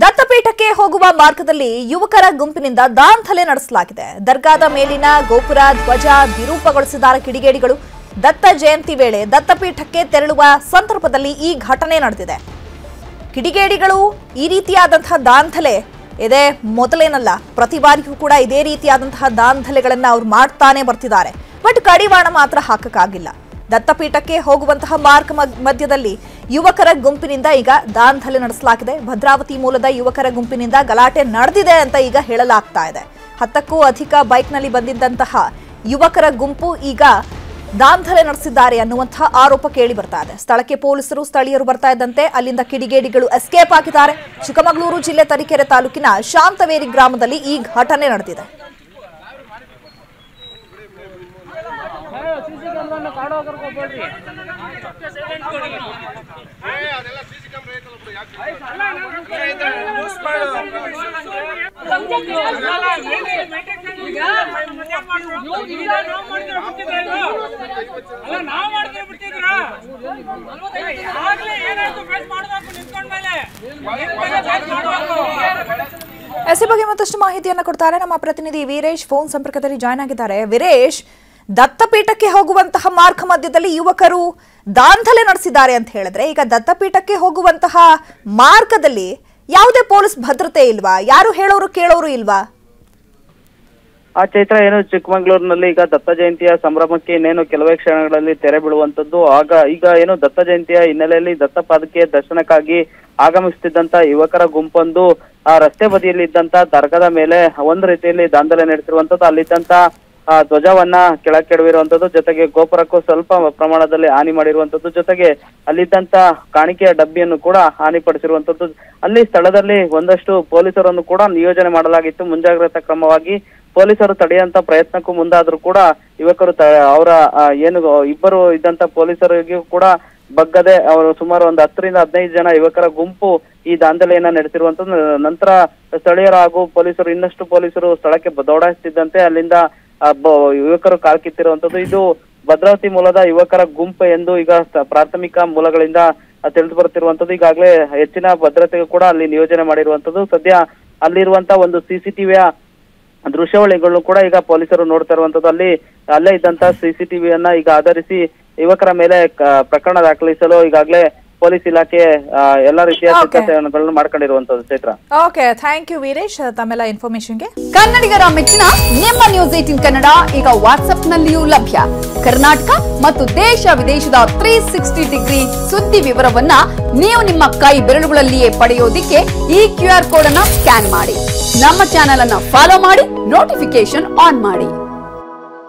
ದತ್ತಪೀಠಕ್ಕೆ ಹೋಗುವ ಮಾರ್ಗದಲ್ಲಿ ಯುವಕರ ಗುಂಪಿನಿಂದ ದಾಂಧಲೆ ನಡೆಸಲಾಗಿದೆ. ದರ್ಗಾದ ಮೇಲಿನ ಗೋಪುರ, ಧ್ವಜ ವಿರೂಪಗೊಳಿಸಿದ ಕಿಡಿಗೇಡಿಗಳು. ದತ್ತ ಜಯಂತಿ ವೇಳೆ ದತ್ತಪೀಠಕ್ಕೆ ತೆರಳುವ ಸಂದರ್ಭದಲ್ಲಿ ಈ ಘಟನೆ ನಡೆದಿದೆ. ಕಿಡಿಗೇಡಿಗಳು ಈ ರೀತಿಯಾದಂತಹ ದಾಂಧಲೆ ಇದೆ ಮೊದಲೇನಲ್ಲ, ಪ್ರತಿ ಬಾರಿಯೂ ಕೂಡ ಇದೇ ರೀತಿಯಾದಂತಹ ದಾಂಧಲೆಗಳನ್ನ ಅವ್ರು ಮಾಡ್ತಾನೆ ಬರ್ತಿದ್ದಾರೆ. ಬಟ್ ಕಡಿವಾಣ ಮಾತ್ರ ಹಾಕಕ್ಕಾಗಿಲ್ಲ. ದತ್ತಪೀಠಕ್ಕೆ ಹೋಗುವಂತಹ ಮಾರ್ಗ ಮಧ್ಯದಲ್ಲಿ ಯುವಕರ ಗುಂಪಿನಿಂದ ಈಗ ದಾಂಧಲೆ ನಡೆಸಲಾಗಿದೆ. ಭದ್ರಾವತಿ ಮೂಲದ ಯುವಕರ ಗುಂಪಿನಿಂದ ಗಲಾಟೆ ನಡೆದಿದೆ ಅಂತ ಈಗ ಹೇಳಲಾಗ್ತಾ ಇದೆ. ಹತ್ತಕ್ಕೂ ಅಧಿಕ ಬೈಕ್ನಲ್ಲಿ ಬಂದಿದ್ದಂತಹ ಯುವಕರ ಗುಂಪು ಈಗ ದಾಂಧಲೆ ನಡೆಸಿದ್ದಾರೆ ಅನ್ನುವಂತಹ ಆರೋಪ ಕೇಳಿ ಬರ್ತಾ ಇದೆ. ಸ್ಥಳಕ್ಕೆ ಪೊಲೀಸರು ಸ್ಥಳೀಯರು ಬರ್ತಾ ಇದ್ದಂತೆ ಅಲ್ಲಿಂದ ಕಿಡಿಗೇಡಿಗಳು ಎಸ್ಕೇಪ್ ಆಗಿದ್ದಾರೆ. ಚಿಕ್ಕಮಗಳೂರು ಜಿಲ್ಲೆ ತರೀಕೆರೆ ತಾಲೂಕಿನ ಶಾಂತವೇರಿ ಗ್ರಾಮದಲ್ಲಿ ಈ ಘಟನೆ ನಡೆದಿದೆ. ಅಲ್ಲ ನಿಂತ್ಕೊಂಡ್ಮೇಲೆ ನಿಂತ್ಮೇಲೆ ಫೇಸ್ ಮಾಡ್ಬೇಕು ಎಸ್ ಬಗ್ಗೆ ಮತ್ತಷ್ಟು ಮಾಹಿತಿಯನ್ನು ಕೊಡ್ತಾರೆ ನಮ್ಮ ಪ್ರತಿನಿಧಿ ವೀರೇಶ್, ಫೋನ್ ಸಂಪರ್ಕದಲ್ಲಿ ಜಾಯ್ನ್ ಆಗಿದ್ದಾರೆ. ವೀರೇಶ್ ದತ್ತಪೀಠಕ್ಕೆ ಹೋಗುವಂತಹ ಮಾರ್ಗ ಮಧ್ಯದಲ್ಲಿ ಯುವಕರು ದಾಂಧಲೆ ನಡೆಸಿದ್ದಾರೆ ಅಂತ ಹೇಳಿದ್ರೆ, ಈಗ ದತ್ತಪೀಠಕ್ಕೆ ಹೋಗುವಂತಹ ಮಾರ್ಗದಲ್ಲಿ ಯಾವುದೇ ಪೊಲೀಸ್ ಭದ್ರತೆ ಇಲ್ವಾ? ಯಾರು ಹೇಳೋರು ಕೇಳೋರು ಇಲ್ವಾ? ಆ ಚೈತ್ರ ಏನು ಚಿಕ್ಕಮಗಳೂರಿನಲ್ಲಿ ಈಗ ದತ್ತ ಜಯಂತಿಯ ಸಂಭ್ರಮಕ್ಕೆ ಇನ್ನೇನು ಕೆಲವೇ ಕ್ಷಣಗಳಲ್ಲಿ ತೆರೆ ಬೀಳುವಂತದ್ದು ಆಗ ಈಗ ಏನು ದತ್ತ ಜಯಂತಿಯ ಹಿನ್ನೆಲೆಯಲ್ಲಿ ದತ್ತ ದರ್ಶನಕ್ಕಾಗಿ ಆಗಮಿಸುತ್ತಿದ್ದಂತ ಯುವಕರ ಗುಂಪೊಂದು, ಆ ರಸ್ತೆ ಬದಿಯಲ್ಲಿ ಇದ್ದಂತ ದರ್ಗದ ಮೇಲೆ ಒಂದು ರೀತಿಯಲ್ಲಿ ದಾಂಧಲೆ ನಡೆಸಿರುವಂತದ್ದು ಅಲ್ಲಿದ್ದಂತ ಧ್ವಜವನ್ನ ಕೆಳಕ್ಕೆಡವಿರುವಂತದ್ದು ಜೊತೆಗೆ ಗೋಪುರಕ್ಕೂ ಸ್ವಲ್ಪ ಪ್ರಮಾಣದಲ್ಲಿ ಹಾನಿ ಮಾಡಿರುವಂತದ್ದು ಜೊತೆಗೆ ಅಲ್ಲಿದ್ದಂತ ಕಾಣಿಕೆಯ ಡಬ್ಬಿಯನ್ನು ಕೂಡ ಹಾನಿಪಡಿಸಿರುವಂತದ್ದು. ಅಲ್ಲಿ ಸ್ಥಳದಲ್ಲಿ ಒಂದಷ್ಟು ಪೊಲೀಸರನ್ನು ಕೂಡ ನಿಯೋಜನೆ ಮಾಡಲಾಗಿತ್ತು. ಮುಂಜಾಗ್ರತಾ ಕ್ರಮವಾಗಿ ಪೊಲೀಸರು ತಡೆಯುವಂತ ಪ್ರಯತ್ನಕ್ಕೂ ಮುಂದಾದ್ರೂ ಕೂಡ ಯುವಕರು ಅವರ ಏನು ಇಬ್ಬರು ಇದ್ದಂತ ಪೊಲೀಸರಿಗೂ ಕೂಡ ಬಗ್ಗದೆ ಅವರು ಸುಮಾರು ಒಂದು ಹತ್ತರಿಂದ ಹದಿನೈದು ಜನ ಯುವಕರ ಗುಂಪು ಈ ದಾಂಧಲೆಯನ್ನ ನಡೆಸಿರುವಂತದ್ದು. ನಂತರ ಸ್ಥಳೀಯರು ಹಾಗೂ ಪೊಲೀಸರು ಇನ್ನಷ್ಟು ಪೊಲೀಸರು ಸ್ಥಳಕ್ಕೆ ದೌಡಾಯಿಸುತ್ತಿದ್ದಂತೆ ಅಲ್ಲಿಂದ ಆ, ಯುವಕರು ಕಾಲ್ಕಿತ್ತಿರುವಂತದ್ದು ಇದು ಭದ್ರಾವತಿ ಮೂಲದ ಯುವಕರ ಗುಂಪು ಎಂದು ಈಗ ಪ್ರಾಥಮಿಕ ಮೂಲಗಳಿಂದ ತಿಳಿದು ಬರುತ್ತಿರುವಂತದ್ದು. ಈಗಾಗಲೇ ಹೆಚ್ಚಿನ ಭದ್ರತೆಗೂ ಕೂಡ ಅಲ್ಲಿ ನಿಯೋಜನೆ ಮಾಡಿರುವಂತದ್ದು. ಸದ್ಯ ಅಲ್ಲಿರುವಂತ ಒಂದು ಸಿಸಿಟಿವಿಯ ದೃಶ್ಯಾವಳಿಗಳನ್ನು ಕೂಡ ಈಗ ಪೊಲೀಸರು ನೋಡ್ತಾ ಇರುವಂತದ್ದು. ಅಲ್ಲಿ, ಅಲ್ಲೇ ಇದ್ದಂತ ಸಿಸಿಟಿವಿಯನ್ನ ಈಗ ಆಧರಿಸಿ ಯುವಕರ ಮೇಲೆ ಪ್ರಕರಣ ದಾಖಲಿಸಲು ಈಗಾಗಲೇ ಪೊಲೀಸ್ ಇಲಾಖೆ ಎಲ್ಲ ರೀತಿಯ. ಸಿದ್ಧತೆಗಳನ್ನು ಮಾಡ್ಕೊಂಡಿರುವಂತದ್ದು Chaitra okay thank you Veeresh. ತಮ್ಮೆಲ್ಲ ಇನ್ಫಾರ್ಮೇಶನ್ಗೆ ಕನ್ನಡಿಗರ ಮೆಚ್ಚಿನ ನಿಮ್ಮ ನ್ಯೂಸ್ ಏಟಿನ್ ಕನ್ನಡ ಈಗ ವಾಟ್ಸ್ಆಪ್ನಲ್ಲಿಯೂ ಲಭ್ಯ. ಕರ್ನಾಟಕ ಮತ್ತು ದೇಶ ವಿದೇಶದ ತ್ರೀ ಸಿಕ್ಸ್ಟಿ ಡಿಗ್ರಿ ಸುದ್ದಿ ವಿವರವನ್ನ ನೀವು ನಿಮ್ಮ ಕೈ ಬೆರಳುಗಳಲ್ಲಿಯೇ ಪಡೆಯೋದಿಕ್ಕೆ ಈ ಕ್ಯೂ ಆರ್ ಕೋಡ್ ಅನ್ನ ಸ್ಕ್ಯಾನ್ ಮಾಡಿ. ನಮ್ಮ ಚಾನೆಲ್ ಅನ್ನ ಫಾಲೋ ಮಾಡಿ ನೋಟಿಫಿಕೇಶನ್ ಆನ್ ಮಾಡಿ.